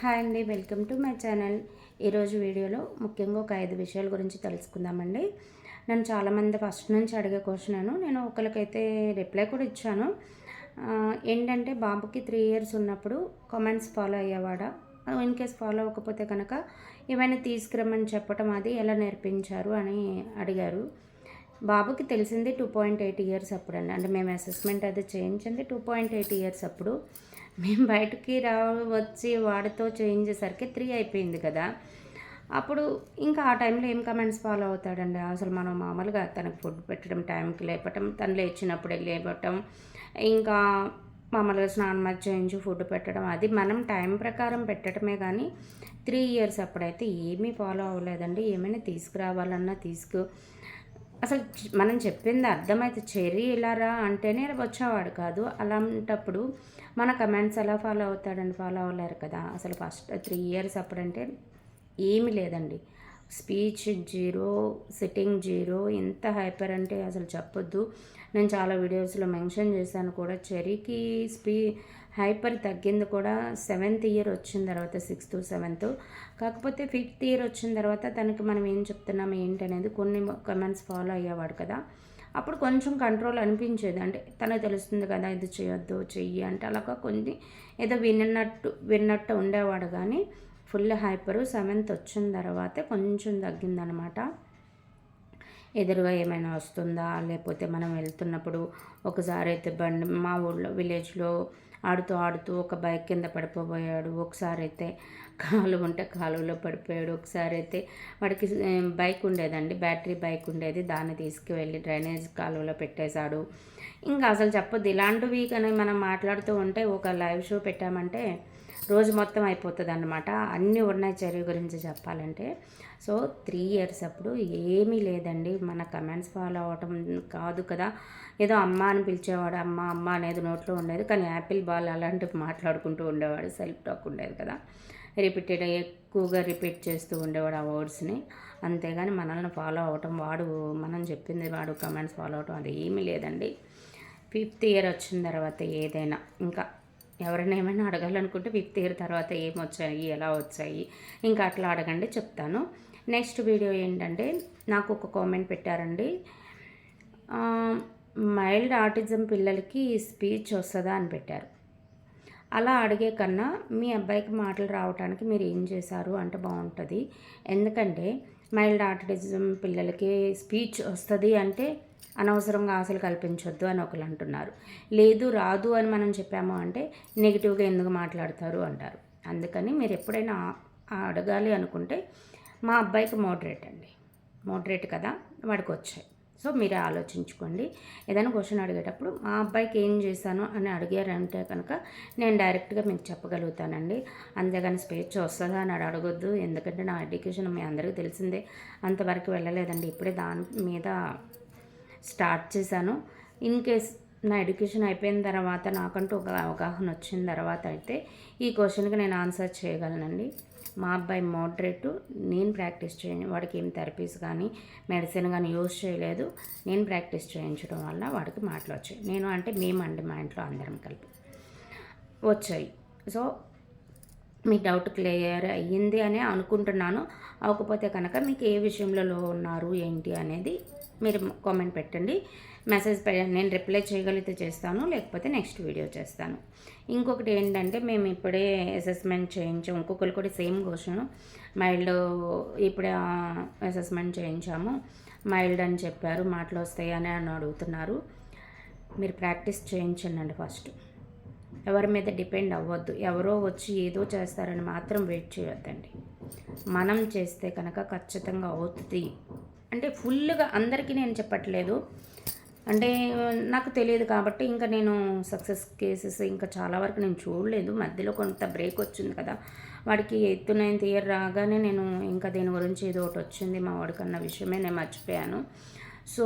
Hi అండి welcome to my channel. ఈరోజు వీడియోలో ముఖ్యంగా ఒక ఐదు విషయాల గురించి తెలుసుకుందామండి. నన్ను చాలామంది ఫస్ట్ నుంచి అడిగే క్వశ్చన్ నేను ఒకరికైతే రిప్లై కూడా ఇచ్చాను. ఏంటంటే బాబుకి త్రీ ఇయర్స్ ఉన్నప్పుడు కామెంట్స్ ఫాలో అయ్యేవాడా? ఇన్ కేస్ ఫాలో అవ్వకపోతే కనుక ఏమైనా తీసుకురమ్మని చెప్పటం అది ఎలా నేర్పించారు అని అడిగారు. బాబుకి తెలిసింది టూ పాయింట్ ఎయిట్ ఇయర్స్ అప్పుడు అండి అంటే మేము అసెస్మెంట్ అది చేయించింది టూ పాయింట్ ఎయిట్ ఇయర్స్ అప్పుడు. మేము బయటకి రా వచ్చి వాడితో చేయించేసరికి త్రీ అయిపోయింది కదా. అప్పుడు ఇంకా ఆ టైంలో ఏం కమెంట్స్ ఫాలో అవుతాడండి? అసలు మనం మామూలుగా తనకు ఫుడ్ పెట్టడం టైంకి లేపటం తను లేచినప్పుడే లేపటం ఇంకా మామూలుగా స్నానం అది చేయించి ఫుడ్ పెట్టడం అది మనం టైం ప్రకారం పెట్టడమే కానీ త్రీ ఇయర్స్ అప్పుడైతే ఏమీ ఫాలో అవ్వలేదండి. ఏమైనా తీసుకురావాలన్నా తీసుకు అసలు మనం చెప్పింది అర్థమైతే చెర్రీ ఇలా రా అంటేనే వచ్చేవాడు కాదు. అలాంటప్పుడు మన కమెంట్స్ ఎలా ఫాలో అవుతాడని ఫాలో అవ్వలేరు కదా. అసలు ఫస్ట్ త్రీ ఇయర్స్ అప్పుడంటే ఏమీ లేదండి. స్పీచ్ జీరో సిట్టింగ్ జీరో ఎంత హైపర్ అంటే అసలు చెప్పొద్దు. నేను చాలా వీడియోస్లో మెన్షన్ చేశాను కూడా. చెరీకి స్పీ హైపర్ తగ్గింది కూడా సెవెంత్ ఇయర్ వచ్చిన తర్వాత సిక్స్త్ సెవెంత్. కాకపోతే ఫిఫ్త్ ఇయర్ వచ్చిన తర్వాత తనకి మనం ఏం చెప్తున్నాం ఏంటనేది కొన్ని కమెంట్స్ ఫాలో అయ్యేవాడు కదా. అప్పుడు కొంచెం కంట్రోల్ అనిపించేది. అంటే తనకు తెలుస్తుంది కదా ఇది చేయొద్దు చెయ్యి అంటే అలాగా కొన్ని ఏదో విన్నట్టు విన్నట్టు ఉండేవాడు కానీ ఫుల్ హైపరు. సెవెంత్ వచ్చిన తర్వాతే కొంచెం తగ్గిందనమాట. ఎదురుగా ఏమైనా వస్తుందా? లేకపోతే మనం వెళ్తున్నప్పుడు ఒకసారి అయితే బండి మా ఊళ్ళో విలేజ్లో ఆడుతూ ఆడుతూ ఒక బైక్ కింద పడిపోబోయాడు. ఒకసారి అయితే కాలువ ఉంటే కాలువలో పడిపోయాడు. ఒకసారి అయితే వాడికి బైక్ ఉండేదండి. బ్యాటరీ బైక్ ఉండేది. దాన్ని తీసుకువెళ్ళి డ్రైనేజ్ కాలువలో పెట్టేశాడు. ఇంకా అసలు చెప్పొద్దు. ఇలాంటివి కానీ మనం మాట్లాడుతూ ఉంటే ఒక లైవ్ షో పెట్టామంటే రోజు మొత్తం అయిపోతుంది అనమాట అన్నీ ఉన్నాయి చర్య గురించి చెప్పాలంటే. సో త్రీ ఇయర్స్ అప్పుడు ఏమీ లేదండి. మన కమెంట్స్ ఫాలో అవ్వటం కాదు కదా. ఏదో అమ్మ అని పిలిచేవాడు అమ్మ అమ్మ అనేది నోట్లో ఉండేది. కానీ యాపిల్ బాల్ అలాంటివి మాట్లాడుకుంటూ ఉండేవాడు. సెల్ఫ్ టాక్ ఉండేది కదా. రిపీటెడ్ ఎక్కువగా రిపీట్ చేస్తూ ఉండేవాడు ఆ వర్డ్స్ని అంతేగాని మనల్ని ఫాలో అవ్వటం వాడు మనం చెప్పింది వాడు కమెంట్స్ ఫాలో అవటం అది ఏమీ లేదండి. ఫిఫ్త్ ఇయర్ వచ్చిన తర్వాత ఏదైనా ఇంకా ఎవరైనా ఏమైనా అడగాలనుకుంటే ఫిఫ్త్ ఇయర్ తర్వాత ఏమొచ్చాయి ఎలా వచ్చాయి ఇంకా అట్లా అడగండి చెప్తాను. నెక్స్ట్ వీడియో ఏంటంటే నాకు ఒక కామెంట్ పెట్టారండి. మైల్డ్ ఆటిజం పిల్లలకి స్పీచ్ వస్తుందా అని పెట్టారు. అలా అడిగే కన్నా మీ అబ్బాయికి మాటలు రావడానికి మీరు ఏం చేశారు అంటే బాగుంటుంది. ఎందుకంటే మైల్డ్ ఆటిజం పిల్లలకి స్పీచ్ వస్తుంది అంటే అనవసరంగా ఆశలు కల్పించొద్దు అని ఒకరు అంటున్నారు. లేదు రాదు అని మనం చెప్పాము అంటే నెగిటివ్గా ఎందుకు మాట్లాడతారు అంటారు. అందుకని మీరు ఎప్పుడైనా అడగాలి అనుకుంటే మా అబ్బాయికి మోడరేట్ అండి. మోడరేట్ కదా వాడికి వచ్చాయి. సో మీరే ఆలోచించుకోండి. ఏదైనా క్వశ్చన్ అడిగేటప్పుడు మా అబ్బాయికి ఏం చేశాను? అని అడిగారంటే కనుక నేను డైరెక్ట్గా మీకు చెప్పగలుగుతానండి. అంతేగాని స్పేచ్ వస్తుందా అని అడగొద్దు. ఎందుకంటే నా ఎడ్యుకేషన్ మీ అందరికీ తెలిసిందే. అంతవరకు వెళ్ళలేదండి. ఇప్పుడే దాని మీద స్టార్ట్ చేశాను. ఇన్ కేస్ నా ఎడ్యుకేషన్ అయిపోయిన తర్వాత నాకంటూ ఒక అవగాహన వచ్చిన తర్వాత అయితే ఈ క్వశ్చన్కి నేను ఆన్సర్ చేయగలనండి. మా అబ్బాయి మోడరేటు నేను ప్రాక్టీస్ చేయను వాడికి ఏం థెరపీస్ కానీ మెడిసిన్ కానీ యూజ్ చేయలేదు. నేను ప్రాక్టీస్ చేయించడం వల్ల వాడికి మాటలు వచ్చాయి. నేను అంటే మేమండి మా ఇంట్లో అందరం కలిపి. వచ్చాయి. సో మీ డౌట్ క్లియర్ అయ్యింది అని అనుకుంటున్నాను. అవ్వకపోతే కనుక మీకు ఏ విషయంలో ఉన్నారు ఏంటి అనేది మీరు కామెంట్ పెట్టండి. మెసేజ్ పె నేను రిప్లై చేయగలిగితే చేస్తాను లేకపోతే నెక్స్ట్ వీడియో చేస్తాను. ఇంకొకటి ఏంటంటే మేము ఇప్పుడే అసెస్మెంట్ చేయించాము. ఇంకొకరు కూడా సేమ్ క్వశ్చన్ మైల్డ్ ఇప్పుడే అసెస్మెంట్ చేయించాము. మైల్డ్ అని చెప్పారు మాటలు వస్తాయని అని అడుగుతున్నారు. మీరు ప్రాక్టీస్ చేయించండి ఫస్ట్ ఎవరి మీద డిపెండ్ అవ్వద్దు. ఎవరో వచ్చి ఏదో చేస్తారని మాత్రం వెయిట్ చేయొద్దండి. మనం చేస్తే కనుక ఖచ్చితంగా అవుతుంది. అంటే ఫుల్గా అందరికీ నేను చెప్పట్లేదు. అంటే నాకు తెలియదు కాబట్టి ఇంకా నేను సక్సెస్ కేసెస్ ఇంకా చాలా వరకు నేను చూడలేదు. మధ్యలో కొంత బ్రేక్ వచ్చింది కదా. వాడికి ఎయిత్ నైన్త్ ఇయర్ రాగానే నేను ఇంకా దీని గురించి ఏదో ఒకటి వచ్చింది మా వాడికి అన్న విషయమే నేను మర్చిపోయాను. సో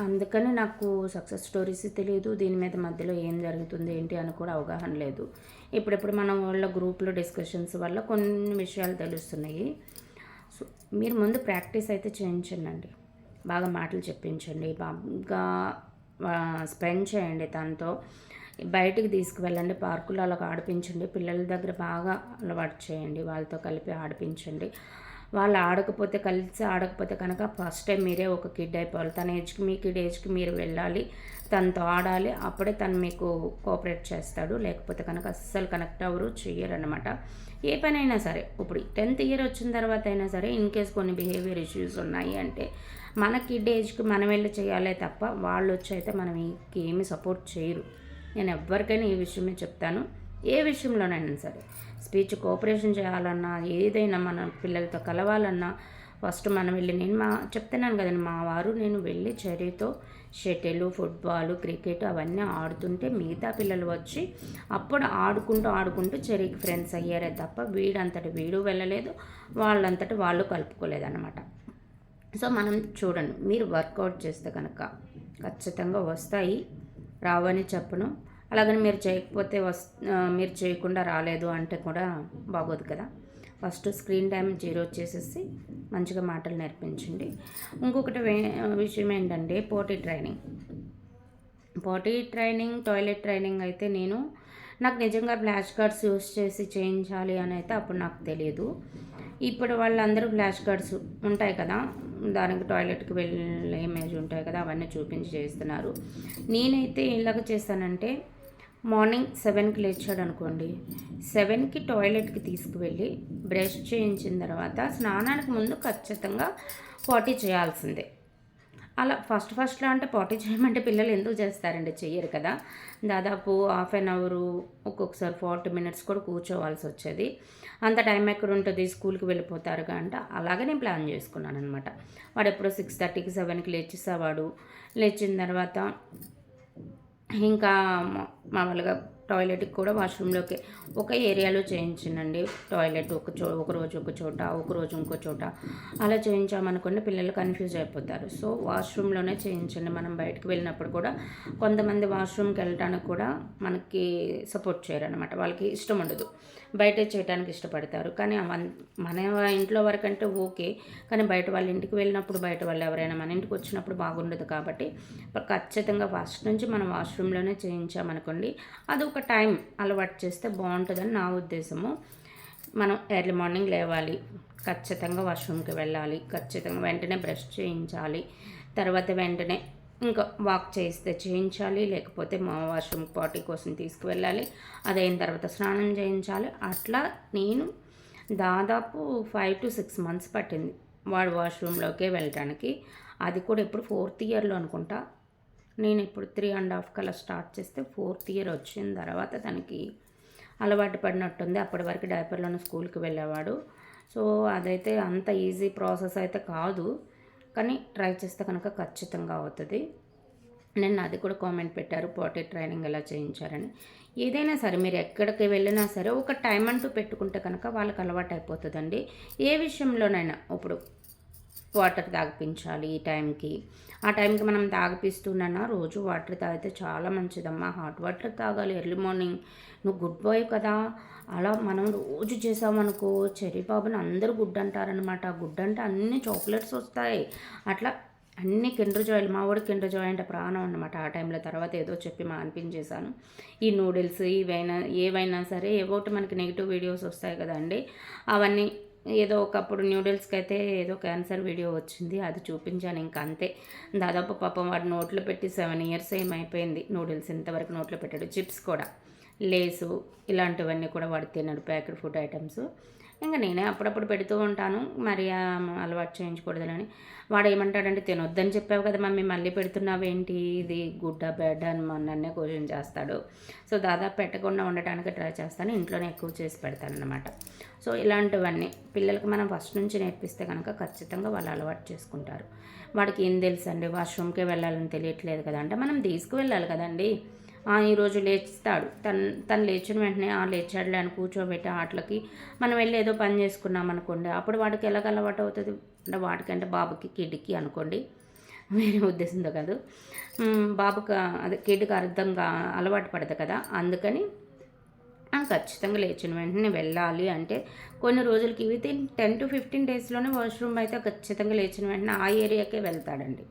అందుకని నాకు సక్సెస్ స్టోరీస్ తెలియదు. దీని మీద మధ్యలో ఏం జరుగుతుంది ఏంటి అని కూడా అవగాహన లేదు. ఇప్పుడిప్పుడు మన వాళ్ళ గ్రూప్లో డిస్కషన్స్ వల్ల కొన్ని విషయాలు తెలుస్తున్నాయి. సో మీరు ముందు ప్రాక్టీస్ అయితే చేయించండి బాగా మాటలు చెప్పించండి. బాగా స్పెండ్ చేయండి తనతో. బయటికి తీసుకువెళ్ళండి. పార్కులో అలా ఆడిపించండి. పిల్లల దగ్గర బాగా అలవాటు చేయండి. వాళ్ళతో కలిపి ఆడిపించండి. వాళ్ళు ఆడకపోతే కలిసి ఆడకపోతే కనుక ఫస్ట్ టైం మీరే ఒక కిడ్ అయిపోవాలి. తన ఏజ్కి మీ కిడ్ ఏజ్కి మీరు వెళ్ళాలి. తనతో ఆడాలి. అప్పుడే తను మీకు కోఆపరేట్ చేస్తాడు. లేకపోతే కనుక అస్సలు కనెక్ట్ అవ్వరు చెయ్యరనమాట ఏ పని అయినా సరే ఇప్పుడు టెన్త్ ఇయర్ వచ్చిన తర్వాత అయినా సరే ఇన్ కేస్ కొన్ని బిహేవియర్ ఇష్యూస్ ఉన్నాయి అంటే మన కిడ్ ఏజ్కి మనం వెళ్ళి చేయాలే తప్ప వాళ్ళు వచ్చి అయితే మనం ఏమి సపోర్ట్ చేయరు. నేను ఎవరికైనా ఈ విషయమే చెప్తాను. ఏ విషయంలోనైనా సరే స్పీచ్ కోఆపరేషన్ చేయాలన్నా ఏదైనా మన పిల్లలతో కలవాలన్నా ఫస్ట్ మనం వెళ్ళి నేను మా చెప్తున్నాను కదండి మా వారు నేను వెళ్ళి చర్యతో షటిల్ ఫుట్బాల్ క్రికెట్ అవన్నీ ఆడుతుంటే మిగతా పిల్లలు వచ్చి అప్పుడు ఆడుకుంటూ ఆడుకుంటూ చెరికి ఫ్రెండ్స్ అయ్యారే తప్ప వీడంతటి వీడు వెళ్ళలేదు వాళ్ళంతటి వాళ్ళు కలుపుకోలేదన్నమాట. సో మనం చూడండి మీరు వర్కౌట్ చేస్తే కనుక ఖచ్చితంగా వస్తాయి రావని చెప్పను. అలాగని మీరు చేయకపోతే వస్ మీరు చేయకుండా రాలేదు అంటే కూడా బాగోదు కదా. ఫస్ట్ స్క్రీన్ టైం జీరో చేసేసి మంచిగా మాటలు నేర్పించండి. ఇంకొకటి విషయం ఏంటంటే పోటీ ట్రైనింగ్. పోటీ ట్రైనింగ్ టాయిలెట్ ట్రైనింగ్ అయితే నేను నాకు నిజంగా ఫ్లాష్ కార్డ్స్ యూస్ చేసి చేయించాలి అని అయితే అప్పుడు నాకు తెలియదు. ఇప్పుడు వాళ్ళందరూ ఫ్లాష్ కార్డ్స్ ఉంటాయి కదా. దానికి టాయిలెట్కి వెళ్ళే ఇమేజ్ ఉంటాయి కదా అవన్నీ చూపించి చేస్తున్నారు నేనైతే ఇలాగ చేస్తానంటే మార్నింగ్ సెవెన్కి లేచాడు అనుకోండి సెవెన్కి టాయిలెట్కి తీసుకువెళ్ళి బ్రష్ చేయించిన తర్వాత స్నానానికి ముందు ఖచ్చితంగా పాటీ చేయాల్సిందే. అలా ఫస్ట్ ఫస్ట్లో అంటే పాటీ చేయమంటే పిల్లలు ఎందుకు చేస్తారండి? చెయ్యరు కదా. దాదాపు హాఫ్ అన్ అవరు ఒక్కొక్కసారి ఫార్టీ మినిట్స్ కూడా కూర్చోవాల్సి వచ్చేది. అంత టైం ఎక్కడ ఉంటుంది స్కూల్కి వెళ్ళిపోతారు అంటే అలాగే నేను ప్లాన్ చేసుకున్నాను అనమాట వాడు ఎప్పుడో సిక్స్ థర్టీకి సెవెన్కి లేచేసేవాడు. లేచిన తర్వాత ఇంకా మామూలుగా టాయిలెట్కి కూడా వాష్రూమ్లోకి ఒక ఏరియాలో చేయించండి టాయిలెట్ ఒక చో ఒక రోజు ఒక చోట ఒక రోజు ఇంకో చోట. అలా చేయించామనుకోండి పిల్లలు కన్ఫ్యూజ్ అయిపోతారు. సో వాష్రూమ్లోనే చేయించండి. మనం బయటకు వెళ్ళినప్పుడు కూడా కొంతమంది వాష్రూమ్కి వెళ్ళడానికి కూడా మనకి సపోర్ట్ చేయరు అనమాట వాళ్ళకి ఇష్టం ఉండదు. బయట చేయడానికి ఇష్టపడతారు. కానీ మన ఇంట్లో వరకంటే ఓకే. కానీ బయట వాళ్ళ ఇంటికి వెళ్ళినప్పుడు బయట వాళ్ళు ఎవరైనా మన ఇంటికి వచ్చినప్పుడు బాగుండదు కాబట్టి ఖచ్చితంగా ఫస్ట్ నుంచి మనం వాష్రూమ్లోనే చేయించామనుకోండి అది ఒక టైం అలవాటు చేస్తే బాగుంటుందని నా ఉద్దేశము. మనం ఎర్లీ మార్నింగ్ లేవాలి ఖచ్చితంగా వాష్రూమ్కి వెళ్ళాలి ఖచ్చితంగా వెంటనే బ్రష్ చేయించాలి తర్వాత వెంటనే ఇంకా వాక్ చేస్తే చేయించాలి లేకపోతే మా వాష్రూమ్ పార్టీ కోసం తీసుకువెళ్ళాలి. అదైన తర్వాత స్నానం చేయించాలి. అట్లా నేను దాదాపు ఫైవ్ టు సిక్స్ మంత్స్ పట్టింది వాడు వాష్రూమ్లోకే వెళ్ళటానికి. అది కూడా ఇప్పుడు ఫోర్త్ ఇయర్లో అనుకుంటా. నేను ఇప్పుడు త్రీ అండ్ హాఫ్ కల్లా స్టార్ట్ చేస్తే ఫోర్త్ ఇయర్ వచ్చిన తర్వాత తనకి అలవాటు పడినట్టుంది. అప్పటి వరకు డైపర్లోనే స్కూల్కి వెళ్ళేవాడు. సో అదైతే అంత ఈజీ ప్రాసెస్ అయితే కాదు. కానీ ట్రై చేస్తే కనుక ఖచ్చితంగా అవుతుంది. నేను అది కూడా కామెంట్ పెట్టారు పోటీ ట్రైనింగ్ ఎలా చేయించారని. ఏదైనా సరే మీరు ఎక్కడికి వెళ్ళినా సరే ఒక టైం అంటూ పెట్టుకుంటే కనుక వాళ్ళకి అలవాటు అయిపోతుందండి ఏ విషయంలోనైనా ఇప్పుడు వాటర్ తాగిపించాలి ఈ టైంకి. ఆ టైంకి మనం తాగిపిస్తున్నా రోజు వాటర్ తాగితే చాలా మంచిదమ్మా. హాట్ వాటర్ తాగాలి. ఎర్లీ మార్నింగ్ నువ్వు గుడ్ బాయ్ కదా. అలా మనం రోజు చేసామనుకో చెర్రీ బాబుని అందరూ గుడ్ అంటారనమాట గుడ్ అంటే అన్ని చాక్లెట్స్ వస్తాయి. అట్లా అన్ని కిండర్ జాయిల్ మా వాడు కిండర్ జాయిల్ అంటే ప్రాణం అనమాట ఆ టైంలో తర్వాత ఏదో చెప్పి మా అనిపించేశాను ఈ నూడిల్స్ ఇవైనా ఏవైనా సరే ఏవోటి మనకి నెగిటివ్ వీడియోస్ వస్తాయి కదండి. అవన్నీ ఏదో ఒకప్పుడు న్యూడిల్స్కి అయితే ఏదో క్యాన్సర్ వీడియో వచ్చింది అది చూపించాను ఇంకా అంతే. దాదాపు పాపం వాడు నోట్లో పెట్టి సెవెన్ ఇయర్స్ ఏమైపోయింది నూడిల్స్ ఇంతవరకు నోట్లో పెట్టాడు. చిప్స్ కూడా లేసు ఇలాంటివన్నీ కూడా వాడు తిన్నాడు ప్యాకెట్ ఫుడ్ ఐటమ్స్. ఇంకా నేనే అప్పుడప్పుడు పెడుతూ ఉంటాను. మరి అలవాటు చేయించకూడదని వాడు ఏమంటాడంటే తినొద్దని చెప్పావు కదా మమ్మీ మళ్ళీ పెడుతున్నావు ఏంటి ఇది గుడ్డ బెడ్ అని నన్నే క్వశ్చన్ చేస్తాడు. సో దాదాపు పెట్టకుండా ఉండటానికి ట్రై చేస్తాను. ఇంట్లోనే ఎక్కువ చేసి పెడతాను అనమాట సో ఇలాంటివన్నీ పిల్లలకి మనం ఫస్ట్ నుంచి నేర్పిస్తే కనుక ఖచ్చితంగా వాళ్ళు అలవాటు చేసుకుంటారు. వాడికి ఏం తెలుసు అండి వాష్రూమ్కే వెళ్ళాలని తెలియట్లేదు కదా అంటే మనం తీసుకువెళ్ళాలి కదండి. ఈరోజు లేస్తాడు తను తను లేచిన వెంటనే ఆ లేచాడులే అని కూర్చోబెట్టి ఆటలకి మనం వెళ్ళి ఏదో పని చేసుకున్నాం అనుకోండి. అప్పుడు వాడికి ఎలాగ అలవాటు అవుతుంది? అంటే వాటికంటే బాబుకి కిడ్కి అనుకోండి. వేరే ఉద్దేశంతో కాదు. బాబుకి అదే కిడ్కి అర్థంగా అలవాటు పడదు కదా. అందుకని ఖచ్చితంగా లేచిన వెంటనే వెళ్ళాలి అంటే కొన్ని రోజులకి వితిన్ టెన్ టు ఫిఫ్టీన్ డేస్లోనే వాష్రూమ్ అయితే ఖచ్చితంగా లేచిన వెంటనే ఆ ఏరియాకే వెళ్తాడండి.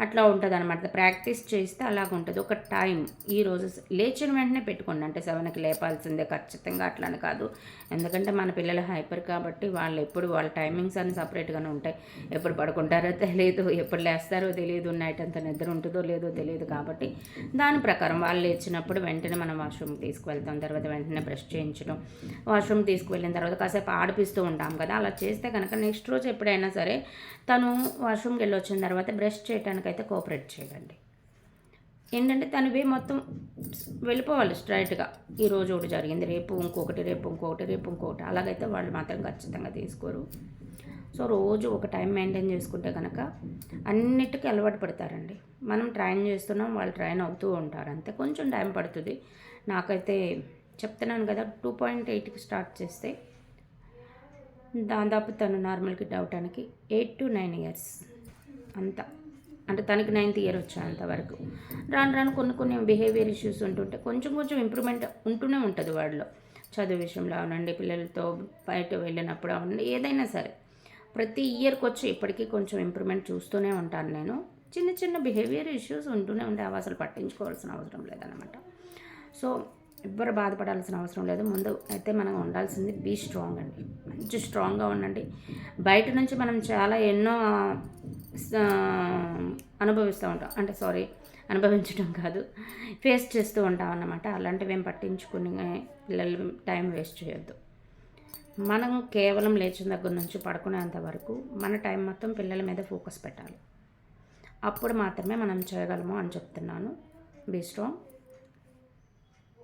అట్లా ఉంటుంది అనమాట ప్రాక్టీస్ చేస్తే అలాగ ఉంటుంది ఒక టైం. ఈ రోజు లేచిన వెంటనే పెట్టుకోండి. అంటే సెవెన్కి లేపాల్సిందే ఖచ్చితంగా అట్లని కాదు. ఎందుకంటే మన పిల్లలు హైపర్ కాబట్టి వాళ్ళు ఎప్పుడు వాళ్ళ టైమింగ్స్ అన్ని సపరేట్గానే ఉంటాయి. ఎప్పుడు పడుకుంటారో తెలియదు ఎప్పుడు లేస్తారో తెలియదు నైట్ అంత నిద్ర ఉంటుందో లేదో తెలియదు కాబట్టి దాని ప్రకారం వాళ్ళు లేచినప్పుడు వెంటనే మనం వాష్రూమ్ తీసుకువెళ్తాం. తర్వాత వెంటనే బ్రష్ చేయించడం. వాష్రూమ్ తీసుకువెళ్ళిన తర్వాత కాసేపు ఆడిపిస్తూ ఉంటాం కదా. అలా చేస్తే కనుక నెక్స్ట్ రోజు ఎప్పుడైనా సరే తను వాష్రూమ్కి వెళ్ళి వచ్చిన తర్వాత బ్రష్ చేయడానికైతే కోఆపరేట్ చేయండి ఏంటంటే తనవి మొత్తం వెళ్ళిపోవాలి స్ట్రైట్గా. ఈరోజు ఒకటి జరిగింది రేపు ఇంకొకటి రేపు ఇంకొకటి రేపు ఇంకొకటి. అలాగైతే వాళ్ళు మాత్రం ఖచ్చితంగా తీసుకోరు. సో రోజు ఒక టైం మెయింటైన్ చేసుకుంటే కనుక అన్నిటికీ అలవాటు పడతారండి. మనం ట్రైన్ చేస్తున్నాం వాళ్ళు ట్రైన్ అవుతూ ఉంటారు. అంతే కొంచెం టైం పడుతుంది. నాకైతే చెప్తున్నాను కదా టూ పాయింట్ ఎయిట్కి స్టార్ట్ చేస్తే దాదాపు తను నార్మల్కి అవటానికి ఎయిట్ టు నైన్ ఇయర్స్ అంతా. అంటే తనకి నైన్త్ ఇయర్ వచ్చేంతవరకు రాను రాను కొన్ని కొన్ని బిహేవియర్ ఇష్యూస్ ఉంటుంటే కొంచెం కొంచెం ఇంప్రూవ్మెంట్ ఉంటూనే ఉంటుంది వాడిలో. చదువు విషయంలో అవునండి పిల్లలతో బయట వెళ్ళినప్పుడు అవునండి ఏదైనా సరే. ప్రతి ఇయర్కి వచ్చి ఇప్పటికీ కొంచెం ఇంప్రూవ్మెంట్ చూస్తూనే ఉంటాను నేను. చిన్న చిన్న బిహేవియర్ ఇష్యూస్ ఉంటూనే ఉంటాయి అవి అసలు పట్టించుకోవాల్సిన అవసరం లేదనమాట సో ఎవ్వరు బాధపడాల్సిన అవసరం లేదు. ముందు అయితే మనం ఉండాల్సింది బీ స్ట్రాంగ్ అండి. మంచి స్ట్రాంగ్గా ఉండండి. బయట నుంచి మనం చాలా ఎన్నో అనుభవిస్తూ ఉంటాం. అంటే సారీ అనుభవించడం కాదు. ఫేస్ చేస్తూ ఉంటాం అన్నమాట. అలాంటివి ఏం పట్టించుకుని పిల్లలు టైం వేస్ట్ చేయొద్దు. మనం కేవలం లేచిన దగ్గర నుంచి పడుకునేంత వరకు మన టైం మొత్తం పిల్లల మీద ఫోకస్ పెట్టాలి. అప్పుడు మాత్రమే మనం చేయగలము అని చెప్తున్నాను. Be strong